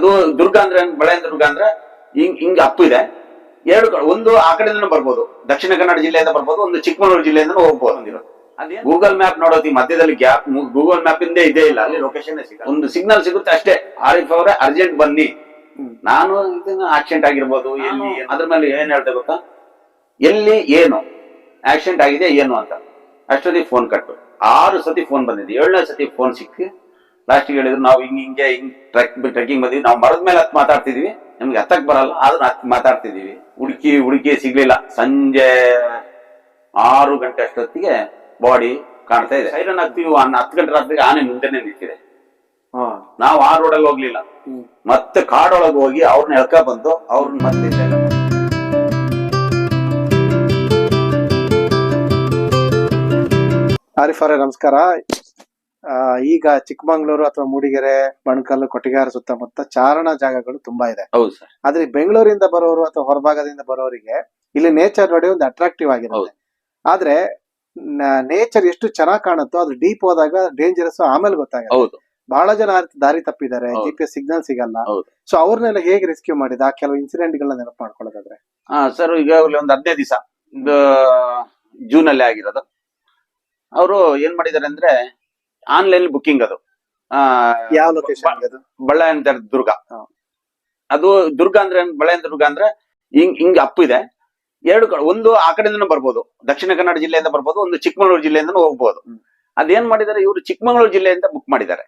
ಅದು ದುರ್ಗ ಅಂದ್ರೆ ಬಳೆ ದುರ್ಗ ಅಂದ್ರೆ ಹಿಂಗ್ ಹಿಂಗ್ ಅಪ್ಪು ಇದೆ. ಎರಡು ಕಡೆ ಒಂದು ಆ ಕಡೆಯಿಂದ ಬರ್ಬೋದು. ದಕ್ಷಿಣ ಕನ್ನಡ ಜಿಲ್ಲೆಯಿಂದ ಬರ್ಬೋದು ಒಂದು ಚಿಕ್ಕಮಗಳೂರು ಜಿಲ್ಲೆಯಿಂದ ಹೋಗ್ಬೋದು. ಅಂದಿರೋ ಗೂಗಲ್ ಮ್ಯಾಪ್ ನೋಡೋದು ಮಧ್ಯದಲ್ಲಿ ಗ್ಯಾಪ್ ಗೂಗಲ್ ಮ್ಯಾಪ್ ಇಂದೇ ಇದೇ ಇಲ್ಲ. ಅಲ್ಲಿ ಲೊಕೇಶನ್ ಒಂದು ಸಿಗ್ನಲ್ ಸಿಗುತ್ತೆ ಅಷ್ಟೇ. ಆರಿಫ್ ಅವರೇ ಅರ್ಜೆಂಟ್ ಬನ್ನಿ. ನಾನು ಇದನ್ನ ಆಕ್ಸಿಡೆಂಟ್ ಆಗಿರ್ಬೋದು ಎಲ್ಲಿ ಅದ್ರ ಮೇಲೆ ಏನ್ ಹೇಳ್ತಾ ಗೊತ್ತಾ? ಎಲ್ಲಿ ಏನು? ಆಕ್ಸಿಡೆಂಟ್ ಆಗಿದೆ ಏನು ಅಂತ. ಅಷ್ಟೊತ್ತಿಗೆ ಫೋನ್ ಕಟ್ಟು ಆರು ಸತಿ ಫೋನ್ ಬಂದಿದೆ. ಏಳನೇ ಸತಿ ಫೋನ್ ಸಿಕ್ಕಿ ಲಾಸ್ಟಿಗೆ ಹೇಳಿದ್ರು ನಾವು ಹಿಂಗೆ ಹಿಂಗೆ ಹಿಂಗ್ ಟ್ರೆಕ್ ಟ್ರೆಕ್ಕಿಂಗ್ ಬಂದಿವಿ ನಾವು ಮರದ ಮೇಲೆ ಹತ್ತು ಮಾತಾಡ್ತಿದ್ವಿ. ನಮ್ಗೆ ಹತ್ತಕ್ ಬರಲ್ಲ ಆದ್ರೂ ಹತ್ತು ಮಾತಾಡ್ತಿದೀವಿ. ಹುಡುಕಿ ಹುಡುಕಿ ಸಿಗ್ಲಿಲ್ಲ. ಸಂಜೆ ಆರು ಗಂಟೆ ಅಷ್ಟೊತ್ತಿಗೆ ಬಾಡಿ ಕಾಣ್ತಾ ಇದೆ. ಸೈರನ್ ಆಗ್ತೀವಿ ಹತ್ತು ಗಂಟೆ ರಾತ್ರಿಗೆ ಆನೆ ಮುಂದೆನೆ ನಿಂತಿದೆ. ನಾವು ಆ ರೋಡಲ್ಲಿ ಹೋಗ್ಲಿಲ್ಲ. ಮತ್ತೆ ಕಾಡೊಳಗೆ ಹೋಗಿ ಅವ್ರನ್ನ ಎಳ್ಕ ಬಂದು ಅವ್ರನ್ನ ಮತ್ತೆ ಸರಿ ಮಾಡಿ. ನಮಸ್ಕಾರ. ಈಗ ಚಿಕ್ಕಮಂಗ್ಳೂರು ಅಥವಾ ಮೂಡಿಗೆರೆ ಬಣಕಲ್ಲು ಕೊಟ್ಟಿಗೆಹಾರ ಸುತ್ತಮುತ್ತ ಚಾರಣ ಜಾಗಗಳು ತುಂಬಾ ಇದೆ. ಹೌದು ಸರ್. ಆದ್ರೆ ಬೆಂಗಳೂರಿಂದ ಬರೋರು ಅಥವಾ ಹೊರಭಾಗದಿಂದ ಬರೋರಿಗೆ ಇಲ್ಲಿ ನೇಚರ್ ನೋಡಿ ಒಂದು ಅಟ್ರಾಕ್ಟಿವ್ ಆಗಿರುತ್ತೆ. ಆದ್ರೆ ನೇಚರ್ ಎಷ್ಟು ಚೆನ್ನಾಗಿ ಕಾಣುತ್ತೋ ಅದು ಡೀಪ್ ಹೋದಾಗ ಡೇಂಜರಸ್ ಆಮೇಲೆ ಗೊತ್ತಾಗುತ್ತೆ. ಹೌದು. ಬಹಳ ಜನ ದಾರಿ ತಪ್ಪಿದ್ದಾರೆ. ಜಿ ಪಿ ಎಸ್ ಸಿಗ್ನಲ್ ಸಿಗಲ್ಲ. ಸೊ ಅವ್ರನ್ನೆಲ್ಲ ಹೇಗೆ ರೆಸ್ಕ್ಯೂ ಮಾಡಿದ? ಆ ಕೆಲವು ಇನ್ಸಿಡೆಂಟ್ ಗಳನ್ನ ನೆನಪು ಮಾಡ್ಕೊಳ್ಳೋದಾದ್ರೆ. ಹಾ ಸರ್ ಈಗ ಒಂದು ಹದಿನೈದು ದಿವಸ ಜೂನ್ ಅಲ್ಲಿ ಆಗಿರೋದು. ಅವರು ಏನ್ ಮಾಡಿದ್ದಾರೆ ಅಂದ್ರೆ ಆನ್ಲೈನ್ ಬುಕ್ಕಿಂಗ್ ಅದು. ಆ, ಯಾವ ಲೊಕೇಶನ್ ಬಳ್ಳಾರಿ ದುರ್ಗ. ಅದು ದುರ್ಗ ಅಂದ್ರೆ ಬಳ್ಳಾರಿ ದುರ್ಗ ಅಂದ್ರೆ ಹಿಂಗ್ ಹಿಂಗ್ ಅಪ್ಪ ಇದೆ. ಎರಡು ಕಡೆ ಒಂದು ಆ ಕಡೆಯಿಂದ ಬರ್ಬೋದು. ದಕ್ಷಿಣ ಕನ್ನಡ ಜಿಲ್ಲೆಯಿಂದ ಬರ್ಬೋದು ಒಂದು ಚಿಕ್ಕಮಗಳೂರು ಜಿಲ್ಲೆಯಿಂದ ಹೋಗ್ಬೋದು. ಅದೇನ್ ಮಾಡಿದ್ದಾರೆ ಇವರು ಚಿಕ್ಕಮಗಳೂರು ಜಿಲ್ಲೆಯಿಂದ ಬುಕ್ ಮಾಡಿದ್ದಾರೆ.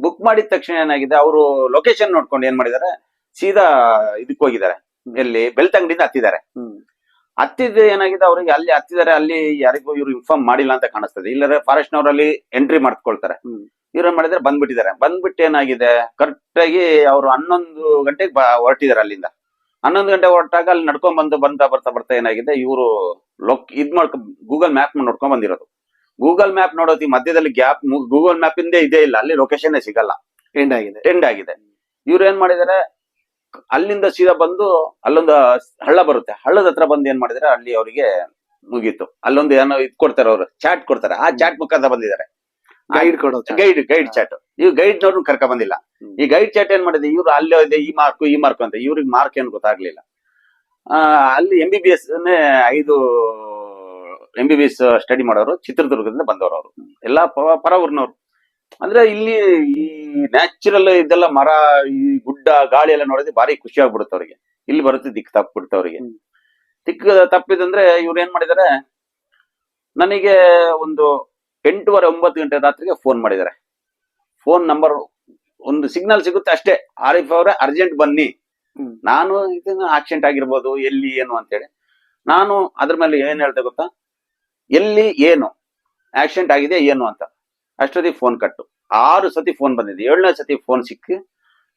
ಬುಕ್ ಮಾಡಿದ ತಕ್ಷಣ ಏನಾಗಿದೆ ಅವರು ಲೊಕೇಶನ್ ನೋಡ್ಕೊಂಡು ಏನ್ ಮಾಡಿದ್ದಾರೆ ಸೀದಾ ಇದಕ್ಕೆ ಹೋಗಿದ್ದಾರೆ. ಎಲ್ಲಿ ಬೆಳ್ತಂಗಡಿಯಿಂದ ಹತ್ತಿದ್ದಾರೆ. ಹ್ಮ್ ಹತ್ತಿದ ಏನಾಗಿದೆ? ಅವ್ರಿಗೆ ಅಲ್ಲಿ ಹತ್ತಿದ್ದಾರೆ ಅಲ್ಲಿ ಯಾರಿಗೂ ಇವ್ರು ಇನ್ಫಾರ್ಮ್ ಮಾಡಿಲ್ಲ ಅಂತ ಕಾಣಿಸ್ತದೆ. ಇಲ್ಲದ್ರೆ ಫಾರೆಸ್ಟ್ ನವರಲ್ಲಿ ಎಂಟ್ರಿ ಮಾಡ್ಕೊಳ್ತಾರೆ. ಇವ್ರೇನ್ ಇವ್ರು ಮಾಡಿದ್ರೆ ಬಂದ್ಬಿಟ್ಟಿದ್ದಾರೆ. ಬಂದ್ಬಿಟ್ಟು ಏನಾಗಿದೆ? ಕರೆಕ್ಟ್ ಆಗಿ ಅವರು ಹನ್ನೊಂದು ಗಂಟೆಗೆ ಹೊರಟಿದಾರೆ ಅಲ್ಲಿಂದ. ಹನ್ನೊಂದು ಗಂಟೆ ಹೊರಟಾಗ ಅಲ್ಲಿ ನಡ್ಕೊಂಡ್ ಬಂದು ಬಂದ ಬರ್ತಾ ಬರ್ತಾ ಏನಾಗಿದೆ? ಇವರು ಲೊಕ್ ಇದ್ ಮಾಡ್ಕೊ ಗೂಗಲ್ ಮ್ಯಾಪ್ ನೋಡ್ಕೊಂಡ್ ಬಂದಿರೋದು. ಗೂಗಲ್ ಮ್ಯಾಪ್ ನೋಡೋತಿ ಮಧ್ಯದಲ್ಲಿ ಗ್ಯಾಪ್ ಗೂಗಲ್ ಮ್ಯಾಪ್ ಇಂದೇ ಇದೇ ಇಲ್ಲ. ಅಲ್ಲಿ ಲೊಕೇಶನ್ ಸಿಗಲ್ಲ. ಎಂಡ್ ಆಗಿದೆ. ಟೆಂಡ್ ಆಗಿದೆ. ಇವ್ರು ಏನ್ ಮಾಡಿದಾರೆ ಅಲ್ಲಿಂದ ಸೀದಾ ಬಂದು ಅಲ್ಲೊಂದು ಹಳ್ಳ ಬರುತ್ತೆ. ಹಳ್ಳದ ಹತ್ರ ಬಂದು ಏನ್ ಮಾಡಿದ್ರೆ? ಅಲ್ಲಿ ಅವರಿಗೆ ಮುಗೀತು. ಅಲ್ಲೊಂದು ಏನೋ ಇದ್ ಕೊಡ್ತಾರೆ ಅವರು ಚಾಟ್ ಕೊಡ್ತಾರೆ. ಆ ಚಾಟ್ ಮುಖಾಂತರ ಬಂದಿದ್ದಾರೆ. ಗೈಡ್ ಕೊಡೋದು ಗೈಡ್ ಗೈಡ್ ಚಾಟ್ ಇವ್ ಗೈಡ್ ನೋಡ್ ಕರ್ಕ ಬಂದಿಲ್ಲ. ಈ ಗೈಡ್ ಚಾಟ್ ಏನ್ ಮಾಡಿದೆ? ಇವ್ರು ಅಲ್ಲೇ ಇದೆ ಈ ಮಾರ್ಕ್ ಈ ಮಾರ್ಕ್ ಅಂತ. ಇವ್ರಿಗೆ ಮಾರ್ಕ್ ಏನು ಗೊತ್ತಾಗ್ಲಿಲ್ಲ. ಆ, ಅಲ್ಲಿ ಎಂ ಬಿ ಬಿ ಎಸ್ ಐದು M B B S study ಮಾಡೋರು ಚಿತ್ರದುರ್ಗದಿಂದ ಬಂದವರು ಅವರು. ಎಲ್ಲ ಪರ ಊರಿನವ್ರು. ಅಂದ್ರೆ ಇಲ್ಲಿ ಈ ನ್ಯಾಚುರಲ್ ಇದೆಲ್ಲ ಮರ ಈ ಗುಡ್ಡ ಗಾಳಿ ಎಲ್ಲ ನೋಡಿದ್ರೆ ಭಾರಿ ಖುಷಿ ಆಗ್ಬಿಡುತ್ತೆ ಅವ್ರಿಗೆ. ಇಲ್ಲಿ ಬರುತ್ತೆ ದಿಕ್ಕು ತಪ್ಪಿಬಿಡುತ್ತೆ ಅವ್ರಿಗೆ. ದಿಕ್ಕ ತಪ್ಪಿದಂದ್ರೆ ಇವ್ರು ಏನ್ ಮಾಡಿದಾರೆ ನನಗೆ ಒಂದು ಎಂಟೂವರೆ ಒಂಬತ್ತು ಗಂಟೆ ರಾತ್ರಿಗೆ ಫೋನ್ ಮಾಡಿದ್ದಾರೆ ಫೋನ್ ನಂಬರ್ ಒಂದು ಸಿಗ್ನಲ್ ಸಿಗುತ್ತೆ ಅಷ್ಟೇ. ಆರಿಫ್ ಅವರೇ ಅರ್ಜೆಂಟ್ ಬನ್ನಿ. ನಾನು ಇದನ್ನ ಆಕ್ಸಿಡೆಂಟ್ ಆಗಿರ್ಬೋದು ಎಲ್ಲಿ ಏನು ಅಂತೇಳಿ. ನಾನು ಅದ್ರ ಮೇಲೆ ಏನ್ ಹೇಳ್ತೆ ಗೊತ್ತಾ? ಎಲ್ಲಿ ಏನು? ಆಕ್ಸಿಡೆಂಟ್ ಆಗಿದೆ ಏನು ಅಂತ. ಅಷ್ಟೊತ್ತಿಗೆ ಫೋನ್ ಕಟ್ಟು ಆರು ಸತಿ ಫೋನ್ ಬಂದಿದೆ. ಏಳನೇ ಸತಿ ಫೋನ್ ಸಿಕ್ಕಿ.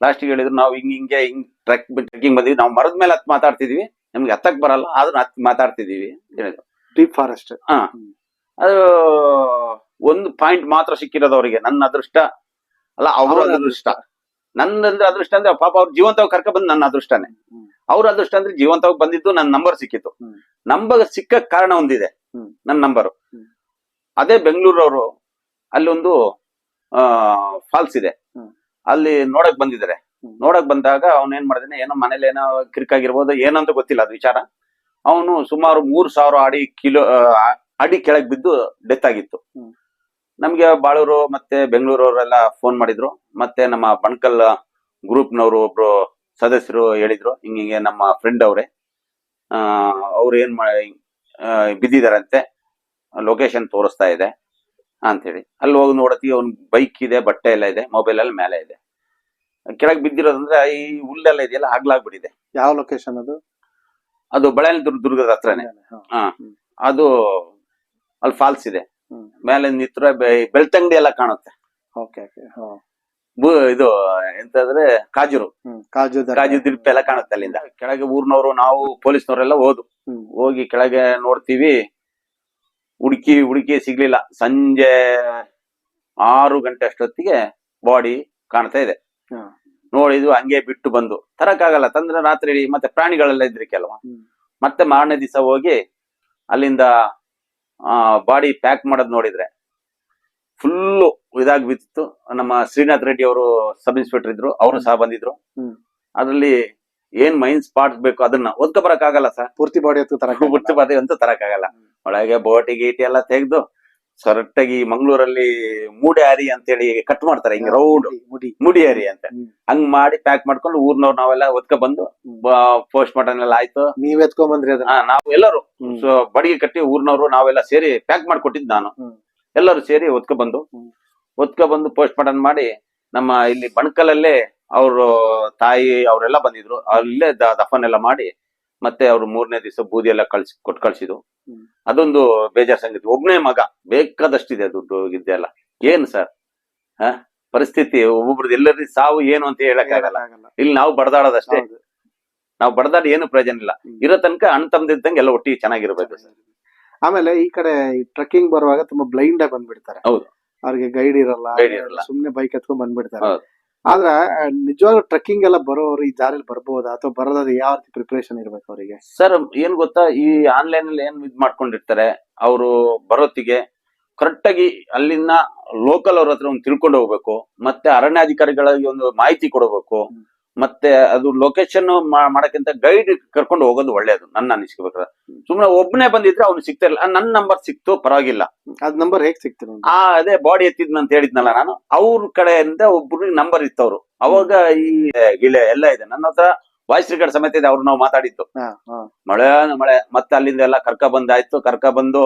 ಲಾಸ್ಟಿಗೆ ಹೇಳಿದ್ರು ನಾವು ಹಿಂಗ ಹಿಂಗೆ ಹಿಂಗ್ ಟ್ರೆಕ್ ಟ್ರೆಕ್ಕಿಂಗ್ ಬಂದಿವಿ ನಾವು ಮರದ ಮೇಲೆ ಹತ್ತು ಮಾತಾಡ್ತಿದ್ವಿ. ನಮ್ಗೆ ಹತ್ತಕ್ ಬರಲ್ಲ ಆದ್ರೂ ಹತ್ತು ಮಾತಾಡ್ತಿದೀವಿ. ಹೇಳಿದ್ರು. ಡೀಪ್ ಫಾರೆಸ್ಟ್ ಹಾ. ಅದು ಒಂದು ಪಾಯಿಂಟ್ ಮಾತ್ರ ಸಿಕ್ಕಿರೋದು ಅವರಿಗೆ ನನ್ನ ಅದೃಷ್ಟ. ಅಲ್ಲ ಅವ್ರ ಅದೃಷ್ಟ. ನಂದಂದ್ರೆ ಅದೃಷ್ಟ ಅಂದ್ರೆ ಪಾಪ ಅವ್ರ ಜೀವಂತವಾಗಿ ಕರ್ಕ ಬಂದು ನನ್ನ ಅದೃಷ್ಟನೇ. ಅವ್ರ ಅದೃಷ್ಟ ಅಂದ್ರೆ ಜೀವಂತವಾಗಿ ಬಂದಿದ್ದು ನನ್ನ ನಂಬರ್ ಸಿಕ್ಕಿತ್ತು. ನಂಬರ್ ಸಿಕ್ಕ ಕಾರಣ ಒಂದಿದೆ. ನನ್ನ ನಂಬರು ಅದೇ ಬೆಂಗಳೂರವರು ಅಲ್ಲೊಂದು ಫಾಲ್ಸ್ ಇದೆ. ಅಲ್ಲಿ ನೋಡಕ್ ಬಂದಿದ್ದಾರೆ. ನೋಡಕ್ ಬಂದಾಗ ಅವನ್ ಏನ್ ಮಾಡಿದಾನೆ ಏನೋ ಮನೇಲಿ ಏನೋ ಕಿರಿಕಾಗಿರ್ಬೋದು ಏನಂತ ಗೊತ್ತಿಲ್ಲ ಅದು ವಿಚಾರ. ಅವನು ಸುಮಾರು ಮೂರ್ ಸಾವಿರ ಅಡಿ ಕಿಲೋ ಅಡಿ ಕೆಳಗ್ ಬಿದ್ದು ಡೆತ್ ಆಗಿತ್ತು. ನಮ್ಗೆ ಬಾಳೂರು ಮತ್ತೆ ಬೆಂಗಳೂರವರೆಲ್ಲ ಫೋನ್ ಮಾಡಿದ್ರು. ಮತ್ತೆ ನಮ್ಮ ಬಣಕಲ್ ಗ್ರೂಪ್ನವರು ಒಬ್ರು ಸದಸ್ಯರು ಹೇಳಿದ್ರು ಹಿಂಗ ಹಿಂಗೆ ನಮ್ಮ ಫ್ರೆಂಡ್ ಅವ್ರೆ. ಅವ್ರು ಏನ್ ಮಾಡಿ ಬಿದ್ದಿದಾರಂತೆ ಲೊಕೇಶನ್ ತೋರಿಸ್ತಾ ಇದೆ. ಅಂತೇಳಿ. ಅಲ್ಲಿ ಹೋಗಿ ನೋಡತಿ ಅವ್ನ್ ಬೈಕ್ ಇದೆ ಬಟ್ಟೆ ಎಲ್ಲ ಇದೆ ಮೊಬೈಲ್ ಅಲ್ಲಿ ಮೇಲೆ ಇದೆ. ಕೆಳಗೆ ಬಿದ್ದಿರೋದಂದ್ರೆ ಈ ಹುಲ್ಲೆಲ್ಲ ಇದೆಯಲ್ಲ ಆಗ್ಲಾಗ್ಬಿಟ್ಟಿದೆ. ಯಾವ ಲೊಕೇಶನ್ ಅದು? ಅದು ಬಳ್ಳಾರಿ ದುರ್ಗ ದುರ್ಗದ ಹತ್ರನೇ. ಹಾ. ಅದು ಅಲ್ಲಿ ಫಾಲ್ಸ್ ಇದೆ. ಮೇಲೆ ನಿತ್ರ ಬೆಳ್ತಂಗಡಿ ಎಲ್ಲ ಕಾಣುತ್ತೆ. ಓಕೆ. ಇದು ಎಂತಂದ್ರೆ ಕಾಜೂರು. ಕಾಜು. ಕಾಜು ದಿರ್ಪ ಎಲ್ಲ ಕಾಣುತ್ತೆ ಅಲ್ಲಿಂದ. ಕೆಳಗೆ ಊರ್ನವರು ನಾವು ಪೊಲೀಸ್ನವರೆಲ್ಲ ಹೋದು. ಹೋಗಿ ಕೆಳಗೆ ನೋಡ್ತೀವಿ. ಹುಡುಕಿ ಹುಡುಕಿ ಸಿಗ್ಲಿಲ್ಲ. ಸಂಜೆ ಆರು ಗಂಟೆ ಅಷ್ಟೊತ್ತಿಗೆ ಬಾಡಿ ಕಾಣ್ತಾ ಇದೆ. ನೋಡಿದ್ವಿ ಹಂಗೆ ಬಿಟ್ಟು ಬಂದು. ತರಕಾಗಲ್ಲ ತಂದ್ರೆ ರಾತ್ರಿ ಮತ್ತೆ ಪ್ರಾಣಿಗಳೆಲ್ಲ ಇದ್ರಿ ಕೆಲವ ಮತ್ತೆ ಮಾರನೇ ದಿವಸ ಹೋಗಿ ಅಲ್ಲಿಂದ ಬಾಡಿ ಪ್ಯಾಕ್ ಮಾಡೋದ್ ನೋಡಿದ್ರೆ ಫುಲ್ಲು ಇದಾಗಿ ಬಿತ್ತು ನಮ್ಮ ಶ್ರೀನಾಥ್ ರೆಡ್ಡಿ ಅವರು ಸಬ್ ಇನ್ಸ್ಪೆಕ್ಟರ್ ಇದ್ರು. ಅವರು ಸಹ ಬಂದಿದ್ರು. ಅದ್ರಲ್ಲಿ ಏನ್ ಮೈನ್ ಸ್ಪಾಟ್ಸ್ ಬೇಕು ಅದನ್ನ ಒದ್ಕ ಬರಕ್ ಆಗಲ್ಲ ಸರ್ ಪೂರ್ತಿ ಬಾಡಿ ಗುರ್ತು ಬಾಧೆ ಅಂತ ತರಕ್ಕಾಗಲ್ಲ ಒಳಗೆ ಬೋಟಿ ಗೀಟಿ ಎಲ್ಲ ತೆಗ್ದು ಆಗಿ ಮಂಗಳೂರಲ್ಲಿ ಮೂಡಿ ಹಾರಿ ಅಂತೇಳಿ ಕಟ್ ಮಾಡ್ತಾರೆ ಹಿಂಗ್ ರೌಂಡ್ ಮುಡಿ ಮುಡಿ. ಹಾರಿ ಅಂತ. ಹಂಗ್ ಮಾಡಿ ಪ್ಯಾಕ್ ಮಾಡ್ಕೊಂಡು ಊರ್ನವ್ರು ನಾವೆಲ್ಲ ಒದ್ಕ ಬಂದು ಪೋಸ್ಟ್ ಮಾರ್ಟಮ್ ಎಲ್ಲ ಆಯ್ತು. ನೀವ್ ಎತ್ಕೊಂಡ್ ಬಂದ್ರಿ ಅದನ್ನ ನಾವು ಎಲ್ಲರೂ ಬಡಿಗೆ ಕಟ್ಟಿ ಊರ್ನವ್ರು ನಾವೆಲ್ಲ ಸೇರಿ ಪ್ಯಾಕ್ ಮಾಡ್ಕೊಟ್ಟಿದ್ ನಾನು. ಎಲ್ಲರು ಸೇರಿ ಒತ್ಕ ಬಂದು. ಒತ್ಕ ಬಂದು ಪೋಸ್ಟ್ ಮಾರ್ಟಮ್ ಮಾಡಿ ನಮ್ಮ ಇಲ್ಲಿ ಬಣಕಲಲ್ಲೇ ಅವರು ತಾಯಿ ಅವರೆಲ್ಲ ಬಂದಿದ್ರು. ಅಲ್ಲೇ ದಫನ್ ಎಲ್ಲ ಮಾಡಿ ಮತ್ತೆ ಅವ್ರು ಮೂರನೇ ದಿವಸ ಬೂದಿ ಎಲ್ಲ ಕಳ್ಸಿ ಕೊಟ್ಟು ಕಳ್ಸಿದ್ರು. ಅದೊಂದು ಬೇಜಾರ್ ಸಂಗತಿ. ಒಬ್ನೇ ಮಗ ಬೇಕಾದಷ್ಟಿದೆ ದುಡ್ಡು ಗಿದ್ದೆಲ್ಲ ಏನು ಸರ್? ಹ? ಪರಿಸ್ಥಿತಿ ಒಬ್ಬೊಬ್ರದ್ದು ಎಲ್ಲರಿಗೂ ಸಾವು ಏನು ಅಂತ ಹೇಳಕ್ ಆಗಲ್ಲ. ಇಲ್ಲಿ ನಾವು ಬಡದಾಡೋದಷ್ಟೇ. ನಾವು ಬಡದಾಡ ಏನು ಪ್ರಯೋಜನ ಇಲ್ಲ. ಇರೋ ತನಕ ಅಣ್ಣ ತಮ್ದಿದ್ದಂಗೆ ಎಲ್ಲ ಒಟ್ಟಿಗೆ ಚೆನ್ನಾಗಿರ್ಬೇಕು. ಸರ್ ಆಮೇಲೆ ಈ ಕಡೆ ಟ್ರಕ್ಕಿಂಗ್ ಬರುವಾಗ ತುಂಬಾ ಬ್ಲೈಂಡ್ ಆಗಿ ಬಂದ್ಬಿಡ್ತಾರೆ. ಹೌದು. ಅವ್ರಿಗೆ ಗೈಡ್ ಇರಲ್ಲ. ಸುಮ್ನೆ ಬೈಕ್ ಎತ್ಕೊಂಡ್ ಬಂದ್ಬಿಡ್ತಾರೆ. ಆದ್ರೆ ನಿಜವಾಗ್ಲೂ ಟ್ರೆಕ್ಕಿಂಗ್ ಎಲ್ಲ ಬರೋರು ಈ ದಾರಿಲಿ ಬರ್ಬೋದಾ? ಅಥವಾ ಬರೋದಾದ್ರೆ ಯಾವ ರೀತಿ ಪ್ರಿಪರೇಷನ್ ಇರ್ಬೇಕು ಅವರಿಗೆ? ಸರ್ ಏನ್ ಗೊತ್ತಾ? ಈ ಆನ್ಲೈನ್ ಅಲ್ಲಿ ಏನ್ ಇದ್ ಮಾಡ್ಕೊಂಡಿರ್ತಾರೆ ಅವರು ಬರೋತ್ತಿಗೆ ಕರೆಕ್ಟ್ ಆಗಿ ಅಲ್ಲಿನ ಲೋಕಲ್ ಅವ್ರ ಹತ್ರ ಒಂದು ತಿಳ್ಕೊಂಡು ಹೋಗ್ಬೇಕು ಮತ್ತೆ ಅರಣ್ಯಾಧಿಕಾರಿಗಳಿಗೆ ಒಂದು ಮಾಹಿತಿ ಕೊಡಬೇಕು. ಮತ್ತೆ ಅದು ಲೊಕೇಶನ್ ಮಾಡಕ್ಕಿಂತ ಗೈಡ್ ಕರ್ಕೊಂಡು ಹೋಗೋದು ಒಳ್ಳೇದು ನನ್ನ ಅನಿಸಿಕೆ ಬೇಕಾದ್ರೆ ಹ್ಮ್. ಸುಮ್ನೆ ಒಬ್ಬನೇ ಬಂದಿದ್ರೆ ಅವ್ನು ಸಿಗ್ತಾ ಇಲ್ಲ. ನನ್ನ ನಂಬರ್ ಸಿಕ್ತು ಪರವಾಗಿಲ್ಲ. ಅದ್ ನಂಬರ್ ಹೇಗ್ ಸಿಕ್ತು? ಆ ಅದೇ ಬಾಡಿ ಎತ್ತಿದ್ನ ಅಂತ ಹೇಳಿದ್ನಲ್ಲ ನಾನು. ಅವ್ರ ಕಡೆಯಿಂದ ಒಬ್ರಿಗೆ ನಂಬರ್ ಇತ್ತವ್ರು. ಅವಾಗ ಈ ಗಿಳೆ ಎಲ್ಲ ಇದೆ. ನನ್ನ ಹತ್ರ ವಾಯ್ಸ್ ರೆಕಾರ್ಡ್ ಸಮೇತ ಇದೆ ಅವ್ರು ನಾವು ಮಾತಾಡಿದ್ದು. ಮಳೆ ಮಳೆ. ಮತ್ತೆ ಅಲ್ಲಿಂದ ಎಲ್ಲ ಕರ್ಕ ಬಂದಾಯ್ತು. ಕರ್ಕ ಬಂದು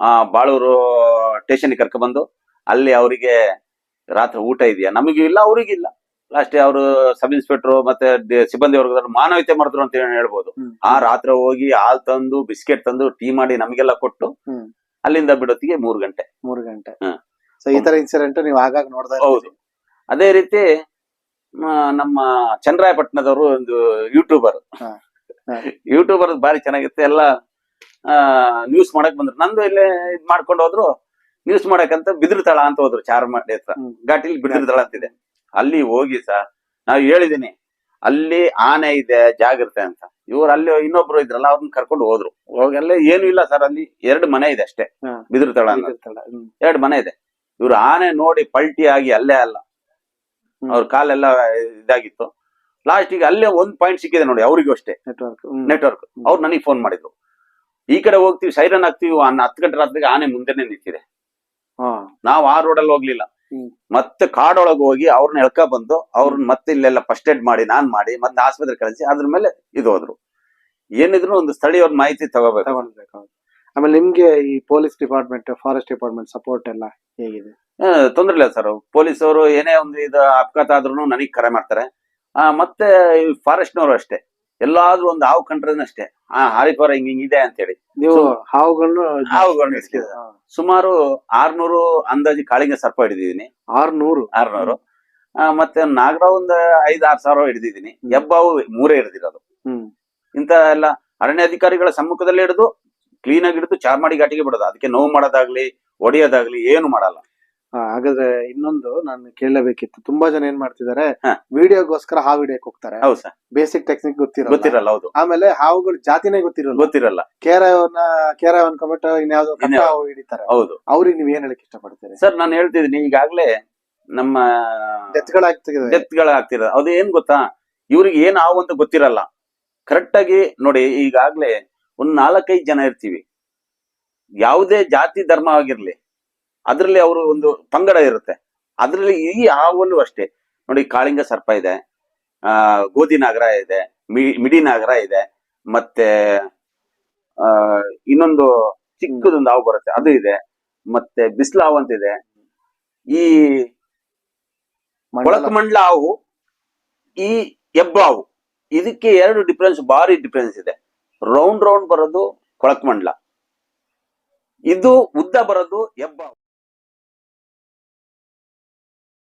ಆ ಬಾಳೂರು ಸ್ಟೇಷನ್ ಕರ್ಕ ಬಂದು ಅಲ್ಲಿ ಅವರಿಗೆ ರಾತ್ರಿ ಊಟ ಇದೆಯಾ? ನಮಗೂ ಇಲ್ಲ ಅವ್ರಿಗಿಲ್ಲ ಲಾಸ್ಟ್ ಅವರು ಸಬ್ ಇನ್ಸ್ಪೆಕ್ಟರ್ ಮತ್ತೆ ಸಿಬ್ಬಂದಿ ವರ್ಗದವ್ರು ಮಾನವೀಯತೆ ಮಾಡಿದ್ರು ಅಂತ ಹೇಳ್ಬಹುದು ಹೇಳ್ಬೋದು. ಆ ರಾತ್ರಿ ಹೋಗಿ ಹಾಲ್ ತಂದು ಬಿಸ್ಕೆಟ್ ತಂದು ಟೀ ಮಾಡಿ ನಮಗೆಲ್ಲ ಕೊಟ್ಟು ಅಲ್ಲಿಂದ ಬಿಡೋತ್ತಿಗೆ ಮೂರು ಗಂಟೆ. ಮೂರು ಗಂಟೆ. ಸೊ ಈ ತರ ಇನ್ಸಿಡೆಂಟ್ ನೀವು ಆಗಾಗ ನೋಡ್ತಾ ಹೌದು. ಅದೇ ರೀತಿ ನಮ್ಮ ಚಂದ್ರಾಯಪಟ್ಟಣದವರು ಒಂದು ಯೂಟ್ಯೂಬರ್. ಯೂಟ್ಯೂಬರ್ ಬಾರಿ ಚೆನ್ನಾಗಿತ್ತು. ಎಲ್ಲ ನ್ಯೂಸ್ ಮಾಡಕ್ ಬಂದ್ರು. ನಂದು ಇಲ್ಲೇ ಇದ್ ಮಾಡ್ಕೊಂಡು ಹೋದ್ರು. ನ್ಯೂಸ್ ಮಾಡಕ್ಕಂತ ಬಿದಿರ್ತಾಳ ಅಂತ ಹೋದ್ರು ಚಾರ್ಮಾಡಿ ಹತ್ರ. ಘಾಟಿಲಿ ಬಿದಿರ್ತಾಳ ಅಂತಿದೆ. ಅಲ್ಲಿ ಹೋಗಿ ಸರ್ ನಾವು ಹೇಳಿದೀನಿ ಅಲ್ಲಿ ಆನೆ ಇದೆ ಜಾಗ್ರತೆ ಅಂತ. ಇವ್ರು ಅಲ್ಲಿ ಇನ್ನೊಬ್ರು ಇದ್ರಲ್ಲ ಅವ್ರನ್ನ ಕರ್ಕೊಂಡು ಹೋದ್ರು. ಹೋಗಲ್ಲ ಏನು ಇಲ್ಲ ಸರ್ ಅಲ್ಲಿ ಎರಡು ಮನೆ ಇದೆ ಅಷ್ಟೇ ಬಿದಿರು ತಳ. ಎರಡು ಮನೆ ಇದೆ. ಇವ್ರು ಆನೆ ನೋಡಿ ಪಲ್ಟಿ ಆಗಿ ಅಲ್ಲೇ ಅಲ್ಲ. ಅವ್ರ ಕಾಲೆಲ್ಲ ಇದಾಗಿತ್ತು. ಲಾಸ್ಟಿಗೆ ಅಲ್ಲೇ ಒಂದ್ ಪಾಯಿಂಟ್ ಸಿಕ್ಕಿದೆ ನೋಡಿ ಅವ್ರಿಗೂ ಅಷ್ಟೇ. ನೆಟ್ವರ್ಕ್ ನೆಟ್ವರ್ಕ್ ಅವ್ರು ನನಗೆ ಫೋನ್ ಮಾಡಿದ್ರು. ಈ ಕಡೆ ಹೋಗ್ತೀವಿ ಸೈರನ್ ಹಾಕ್ತಿವಿ ಹತ್ತು ಗಂಟೆ ರಾತ್ರಿಗೆ ಆನೆ ಮುಂದೆನೆ ನಿಂತಿದೆ. ನಾವು ಆ ರೋಡಲ್ಲಿ ಹೋಗ್ಲಿಲ್ಲ. ಮತ್ತೆ ಕಾಡೊಳಗೆ ಹೋಗಿ ಅವ್ರನ್ನ ಎಳ್ಕ ಬಂದು ಅವ್ರನ್ನ ಮತ್ತೆ ಇಲ್ಲೆಲ್ಲ ಫಸ್ಟ್ ಏಡ್ ಮಾಡಿ ನಾನ್ ಮಾಡಿ ಮತ್ತೆ ಆಸ್ಪತ್ರೆ ಕಳಿಸಿ ಅದ್ರ ಮೇಲೆ ಇದು ಹೋದ್ರು. ಏನಿದ್ರು ಒಂದು ಸ್ಥಳೀಯ ಮಾಹಿತಿ ತಗೋಬೇಕು. ತಗೊಳ್ಬೇಕು ಆಮೇಲೆ ನಿಮ್ಗೆ ಈ police department forest department support ಎಲ್ಲ ಹೇಗಿದೆ? ತೊಂದ್ರೆ ಇಲ್ಲ ಸರ್. ಪೊಲೀಸ್ ಅವರು ಏನೇ ಒಂದು ಇದು ಅಪಘಾತ ಆದ್ರೂ ನನಗೆ ಕರೆ ಮಾಡ್ತಾರೆ. ಆ, ಮತ್ತೆ ಫಾರೆಸ್ಟ್ನವರು ಅಷ್ಟೇ. ಎಲ್ಲಾದ್ರೂ ಒಂದು ಹಾವು ಕಂಡ್ರೆ ಅಷ್ಟೇ. ಆ ಹಿಂಗ ಹಿಂಗ್ ಹಿಂಗ್ ಇದೆ ಅಂತೇಳಿ ನೀವು ಹಾವುಗಳನ್ನು ಹಾವುಗಳನ್ನ? ಸುಮಾರು ಆರ್ನೂರು ಅಂದಾಜು ಕಾಳಿಂಗ ಸರ್ಪ ಹಿಡಿದಿದ್ದೀನಿ. ಆರ್ನೂರು? ಆರ್ನೂರು. ಮತ್ತೆ ನಾಗರಾವ್ ಒಂದ್ ಐದ್ ಆರ್ ಸಾವಿರ ಹಿಡಿದಿದ್ದೀನಿ. ಹೆಬ್ಬಾವು ಮೂರೇ ಹಿಡಿದಿರೋದು. ಹ್ಮ್. ಇಂತ ಎಲ್ಲ ಅರಣ್ಯಾಧಿಕಾರಿಗಳ ಸಮ್ಮುಖದಲ್ಲಿ ಹಿಡಿದು ಕ್ಲೀನ್ ಆಗಿ ಹಿಡಿದು ಚಾರ್ಮಾಡಿ ಘಾಟಿಗೆ ಬಿಡೋದು. ಅದಕ್ಕೆ ನೋವು ಮಾಡೋದಾಗ್ಲಿ ಹೊಡೆಯೋದಾಗ್ಲಿ ಏನು ಮಾಡಲ್ಲ. ಹಾಗಾದ್ರೆ ಇನ್ನೊಂದು ನಾನು ಕೇಳಲೇಬೇಕಿತ್ತು. ತುಂಬಾ ಜನ ಏನ್ ಮಾಡ್ತಿದ್ದಾರೆ. ವಿಡಿಯೋಗೋಸ್ಕರ ಹಾವು ಹಿಡಿಯಕ್ ಹೋಗ್ತಾರೆ. ಹೌದು ಸರ್. ಬೇಸಿಕ್ ಟೆಕ್ನಿಕ್ ಗೊತ್ತಿರಲ್ಲ. ಗೊತ್ತಿರಲ್ಲ ಹೌದು. ಆಮೇಲೆ ಹಾವುಗಳ ಜಾತಿನೇ ಗೊತ್ತಿರಲ್ಲ. ಗೊತ್ತಿರಲ್ಲ. ಕೇರವನ್ನ ಇನ್ಯಾವ್ದೋ ಕಟ್ಟ ಇನ್ಯಾವ್ದೋ. ಹಾವು ಹಿಡಿತಾರೆ. ಹೌದು. ಅವ್ರಿಗೆ ನೀವ್ ಏನ್ ಹೇಳಕ್ ಇಷ್ಟಪಡ್ತೀರಿ? ಸರ್ ನಾನು ಹೇಳ್ತಿದ್ದೀನಿ ಈಗಾಗ್ಲೇ ನಮ್ಮ ಡೆತ್ಗಳಾಗ್ತಿದೆ ಡೆತ್ಗಳಾಗ್ತಿರೋದು ಅದು ಏನ್ ಗೊತ್ತಾ? ಇವ್ರಿಗೆ ಏನ್ ಹಾವು ಅಂತ ಗೊತ್ತಿರಲ್ಲ. ಕರೆಕ್ಟ್ ಆಗಿ ನೋಡಿ ಈಗಾಗ್ಲೇ ಒಂದ್ ನಾಲ್ಕೈದು ಜನ ಇರ್ತೀವಿ. ಯಾವುದೇ ಜಾತಿ ಧರ್ಮ ಆಗಿರ್ಲಿ ಅದ್ರಲ್ಲಿ ಅವರು ಒಂದು ಪಂಗಡ ಇರುತ್ತೆ. ಅದರಲ್ಲಿ ಈ ಹಾವಲ್ಲೂ ಅಷ್ಟೇ. ನೋಡಿ ಕಾಳಿಂಗ ಸರ್ಪ ಇದೆ ಆ ಗೋಧಿ ನಾಗರ ಇದೆ ಮಿ- ಮಿಡಿ ನಾಗರ ಇದೆ ಮತ್ತೆ ಆ ಇನ್ನೊಂದು ಚಿಕ್ಕದೊಂದು ಹಾವು ಬರುತ್ತೆ ಅದು ಇದೆ ಮತ್ತೆ ಬಿಸಿಲು ಹಾವು ಅಂತ ಇದೆ. ಈ ಮಂಡಲ- ಕೊಳಕಮಂಡ್ಲ ಹಾವು ಈ ಹೆಬ್ಬ ಹಾವು ಇದಕ್ಕೆ ಎರಡು ಡಿಫ್ರೆನ್ಸ್ ಭಾರಿ ಡಿಫ್ರೆನ್ಸ್ ಇದೆ. ರೌಂಡ್ ರೌಂಡ್ ಬರೋದು ಕೊಳಕಮಂಡ್ಲ ಇದು ಉದ್ದ ಬರೋದು ಹೆಬ್ಬ ಹಾವು.